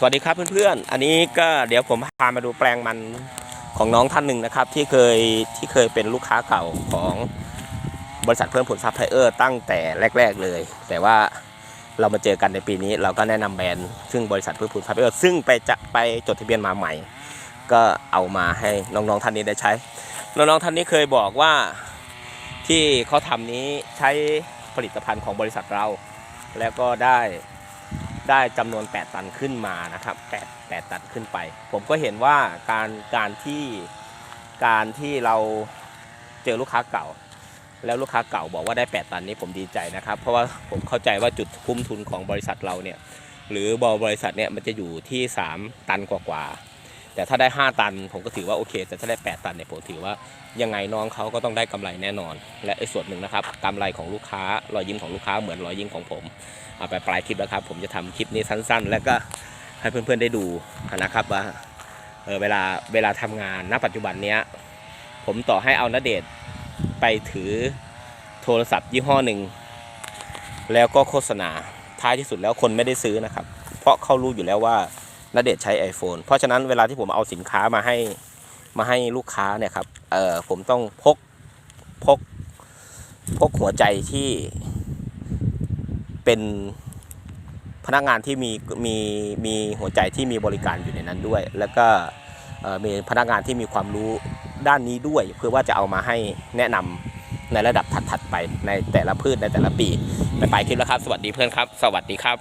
สวัสดีครับเพื่อนๆ อันนี้ก็เดี๋ยวผมพามาดูแปลงมันของน้องท่านหนึ่งนะครับ ที่เคยที่เคยเป็นลูกค้าเก่าของบริษัทเพิ่มผลซัพพลายเออร์ตั้งแต่แรก ๆเลย แต่ว่าเรามาเจอกันในปีนี้เราก็แนะนำแบรนด์ซึ่งบริษัทเพิ่มผลซัพพลายเออร์ซึ่งไปจะไปจดทะเบียนมาใหม่ ก็เอามาให้น้องๆท่านนี้ได้ใช้ น้องๆท่านนี้เคยบอกว่าที่เขาทำนี้ใช้ผลิตภัณฑ์ของบริษัทเรา แล้วก็ได้ ได้จำนวน 8 ตันขึ้นมานะครับ8 8ตันขึ้นไป ผมก็เห็นว่าการการที่การที่เราเจอลูกค้าเก่า แล้วลูกค้าเก่าบอกว่าได้ 8 ตันนี้ผมดีใจนะครับ เพราะว่าผมเข้าใจว่าจุดคุ้มทุนของบริษัทเราเนี่ยหรือบริษัทเนี่ยมันจะอยู่ที่ 3 ตันกว่าๆ แต่ถ้าได้ 5 ตันผมก็ถือว่าโอเค แต่ถ้าได้ 8 ตันเนี่ยผมถือว่ายังไงน้องเขาก็ต้องได้กำไรแน่นอน และไอ้ส่วนหนึ่งนะครับกำไรของลูกค้ารอยยิ้มของลูกค้าเหมือนรอยยิ้มของผมเอาไปปลายคลิปแล้วครับ ผมจะทำคลิปนี้สั้น ๆ แล้วก็ให้เพื่อนๆได้ดูนะครับว่าเออเวลาเวลาทำงานณปัจจุบันเนี้ยผมต่อให้เอานเดชไปถือโทรศัพท์ยี่ห้อหนึ่งแล้วก็โฆษณาท้ายที่สุดแล้วคนไม่ได้ซื้อนะครับ เพราะเขารู้อยู่แล้วว่า นเดชใช้ iPhone เพราะฉะนั้นเวลาที่ผมเอาสินค้ามาให้มาให้ลูกค้าเนี่ยครับเออผมต้องพกพกพกหัวใจที่เป็นพนักงานที่มีมีมีหัวใจที่มีบริการอยู่ในนั้นด้วย แล้วก็มีพนักงานที่มีความรู้ด้านนี้ด้วย เพื่อว่าจะเอามาให้แนะนำในระดับถัดๆไปในแต่ละพืชในแต่ละปีไปไปคลิปแล้วครับ สวัสดีเพื่อนครับ สวัสดีครับ